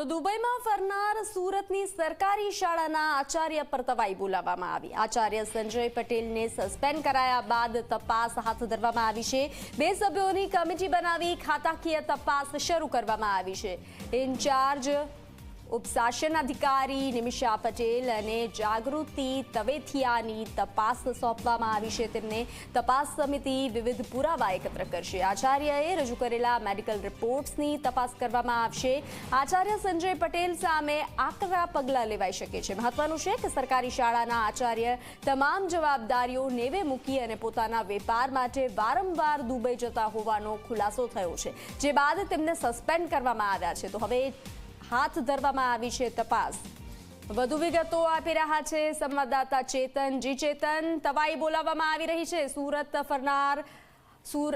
તો દુબઈમાં ફરનાર સુરતની સરકારી શાળાના આચાર્ય પર તવાઈ બોલાવવામાં આવી. આચાર્ય સંજય પટેલને સસ્પેન્ડ કરાયા બાદ તપાસ હાથ ધરવામાં આવી છે. બે સભ્યોની કમિટી બનાવી ખાતાકીય તપાસ શરૂ કરવામાં આવી છે. ઇન્ચાર્જ ઉપશાસન અધિકારી નિમિષા પટેલ અને જાગૃતિ તવેથિયાની તપાસ સોંપવામાં આવી છે. તેમને તપાસ સમિતિ વિવિધ પુરાવા એકત્ર કરશે. આચાર્યએ રજૂ કરેલા મેડિકલ રિપોર્ટ્સની તપાસ કરવામાં આવશે. આચાર્ય સંજય પટેલ સામે આકરા પગલાં લેવાઈ શકે છે. મહત્વનું છે કે સરકારી શાળાના આચાર્ય તમામ જવાબદારીઓ નેવે મૂકી અને પોતાના વેપાર માટે વારંવાર દુબઈ જતા હોવાનો ખુલાસો થયો છે. જે બાદ તેમને સસ્પેન્ડ કરવામાં આવ્યા છે. તો હવે હાથ ધરવામાં આવી છે તપાસ. વધુ વિગતો આપી રહ્યા છે સંવાદદાતા ચેતન. જી ચેતન તવાઈ બોલાવવામાં આવી રહી છે. સુરત ફરનાર સુર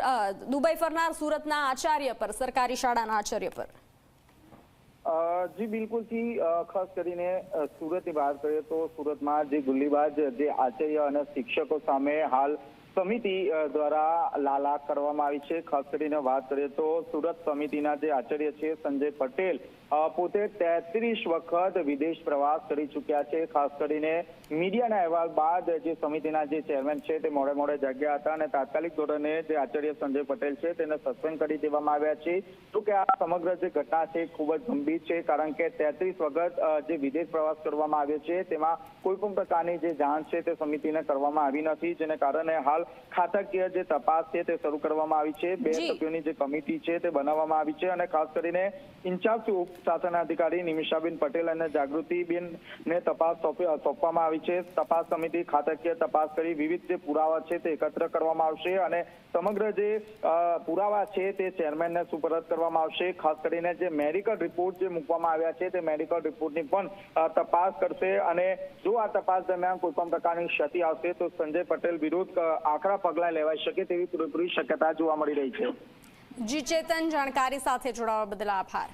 દુબઈ ફરનાર સુરતના આચાર્ય પર સરકારી શાળાના આચાર્ય પર. જી બિલકુલથી અ, ખાસ કરીને સુરતની વાત કરીએ તો સુરતમાં જે ગુલ્લીબાજ જે આચાર્ય અને શિક્ષકો સામે હાલ સમિતિ દ્વારા લાલાક કરવામાં આવી છે. ખાસ કરીને વાત કરીએ તો સુરત સમિતિના જે આચાર્ય છે સંજય પટેલ પોતે તેત્રીસ વખત વિદેશ પ્રવાસ કરી ચૂક્યા છે. ખાસ કરીને મીડિયાના અહેવાલ બાદ જે સમિતિના જે ચેરમેન છે તે મોડે મોડે જાગ્યા હતા અને તાત્કાલિક ધોરણે જે આચાર્ય સંજય પટેલ છે તેને સસ્પેન્ડ કરી દેવામાં આવ્યા છે. તો કે આ સમગ્ર જે ઘટના છે ખૂબ જ ગંભીર છે કારણ કે તેત્રીસ વખત જે વિદેશ પ્રવાસ કરવામાં આવ્યો છે તેમાં કોઈ પણ પ્રકારની જે જાણ છે તે સમિતિને કરવામાં આવી નથી. જેને કારણે હાલ ખાતાકીય જે તપાસ છે તે શરૂ કરવામાં આવી છે. બે સભ્યોની જે કમિટી છે તે બનાવવામાં આવી છે અને ખાસ કરીને ઇન્ચાર્જ ઉપ શાસન અધિકારી નિમિષાબેન પટેલ અને જાગૃતિબેન ને તપાસ સોંપવામાં આવી છે. તપાસ સમિતિ ખાતકીય તપાસ કરી વિવિધ જે પુરાવા છે તે એકત્ર કરવામાં આવશે અને સમગ્ર જે પુરાવા છે તે ચેરમેનને સુપરત કરવામાં આવશે. ખાસ કરીને જે મેડિકલ રિપોર્ટ જે મૂકવામાં આવ્યા છે તે મેડિકલ રિપોર્ટની પણ તપાસ કરશે અને જો આ તપાસ દરમિયાન કોઈ પણ પ્રકારની ક્ષતિ આવશે તો સંજય પટેલ વિરુદ્ધ આકરા પગલાં લેવાઈ શકે તેવી પૂરેપૂરી શક્યતા જોવા મળી રહી છે. જી, ચેતન, જાણકારી સાથે જોડાવા બદલ આભાર.